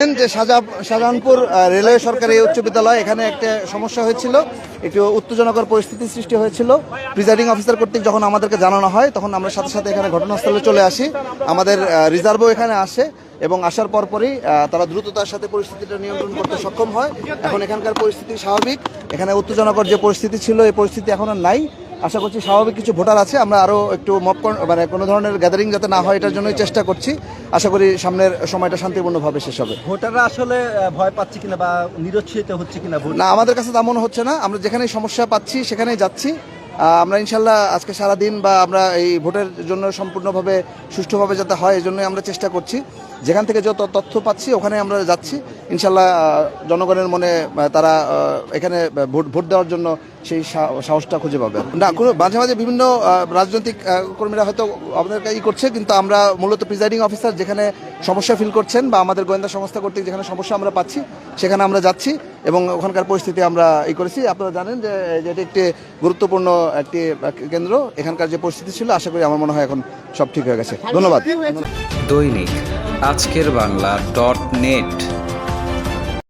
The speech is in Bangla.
যে শাহজা, শাহজাহানপুর রেলওয়ে সরকারি উচ্চ বিদ্যালয়, এখানে একটা সমস্যা হয়েছিল, একটু উত্তেজনকর পরিস্থিতি সৃষ্টি হয়েছিল। প্রিজাইডিং অফিসার কর্তৃক যখন আমাদেরকে জানানো হয়, তখন আমরা সাথে সাথে এখানে ঘটনাস্থলে চলে আসি। আমাদের রিজার্ভও এখানে আসে এবং আসার পরপরই তারা দ্রুততার সাথে পরিস্থিতিটা নিয়ন্ত্রণ করতে সক্ষম হয়। এখন এখানকার পরিস্থিতি স্বাভাবিক। এখানে উত্তেজনকর যে পরিস্থিতি ছিল, এই পরিস্থিতি এখন আর নাই। আশা করছি স্বাভাবিক কিছু ভোটার আছে। আমরা আরও একটু মপ মানে কোনো ধরনের গ্যাদারিং যাতে না হয় এটার জন্যই চেষ্টা করছি। আশা করি সামনের সময়টা শান্তিপূর্ণভাবে শেষ হবে। ভোটাররা আসলে ভয় পাচ্ছে কিনা বা নিরুৎসাহিত হচ্ছে কিনা ভোট? না আমাদের কাছে তেমন হচ্ছে না। আমরা যেখানেই সমস্যা পাচ্ছি সেখানেই যাচ্ছি। আমরা ইনশাল্লাহ আজকে সারা দিন বা আমরা এই ভোটের জন্য সম্পূর্ণভাবে সুষ্ঠুভাবে যাতে হয় এই জন্যই আমরা চেষ্টা করছি। যেখান থেকে যত তথ্য পাচ্ছি, ওখানে আমরা যাচ্ছি। ইনশাল্লাহ জনগণের মনে তারা এখানে ভোট ভোট দেওয়ার জন্য সেই সাহসটা খুঁজে পাবে। না, কোনো, মাঝে মাঝে বিভিন্ন রাজনৈতিক কর্মীরা হয়তো আমাদেরকে ই করছে, কিন্তু আমরা মূলত প্রিজাইডিং অফিসার যেখানে সমস্যা ফিল করছেন বা আমাদের গোয়েন্দা সংস্থা কর্তৃক যেখানে সমস্যা আমরা পাচ্ছি, সেখানে আমরা যাচ্ছি এবং ওখানকার পরিস্থিতি আমরা ই করেছি। আপনারা জানেন যে যে এটি একটি গুরুত্বপূর্ণ একটি কেন্দ্র, এখানকার যে পরিস্থিতি ছিল, আশা করি আমার মনে হয় এখন সব ঠিক হয়ে গেছে। ধন্যবাদ। দৈনিক আজকের বাংলা ডট নেট।